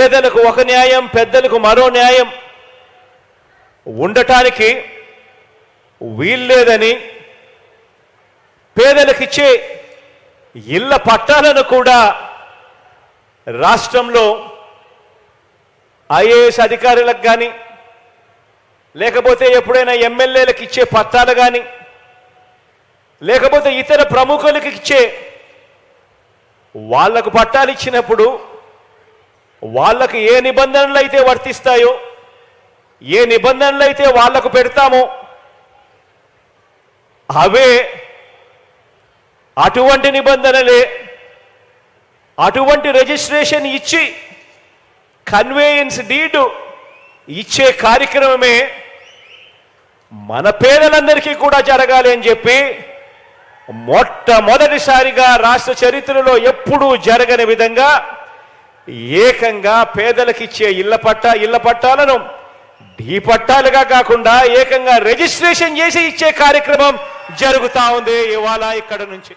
పేదలకు ఒక న్యాయం పెద్దలకు మరో న్యాయం ఉండటానికి వీల్లేదని పేదలకిచ్చే ఇళ్ళ పట్టాలను కూడా రాష్ట్రంలో ఐఏఎస్ అధికారులకు కానీ లేకపోతే ఎప్పుడైనా ఎమ్మెల్యేలకు ఇచ్చే పట్టాలు కానీ లేకపోతే ఇతర ప్రముఖులకు ఇచ్చే వాళ్ళకు పట్టాలు ఇచ్చినప్పుడు వాళ్ళకు ఏ నిబంధనలు అయితే వర్తిస్తాయో ఏ నిబంధనలు అయితే వాళ్ళకు పెడతామో అవే అటువంటి నిబంధనలే అటువంటి రిజిస్ట్రేషన్ ఇచ్చి కన్వేయన్స్ డీడు ఇచ్చే కార్యక్రమమే మన పేదలందరికీ కూడా జరగాలి అని చెప్పి మొట్టమొదటిసారిగా రాష్ట్ర చరిత్రలో ఎప్పుడూ జరగని విధంగా ఏకంగా పేదలకిచ్చే ఇళ్ళ పట్టా ఇళ్ళ పట్టాలను డీ పట్టాలుగా కాకుండా ఏకంగా రిజిస్ట్రేషన్ చేసి ఇచ్చే కార్యక్రమం జరుగుతూ ఉంది ఇవాళ ఇక్కడ నుంచి.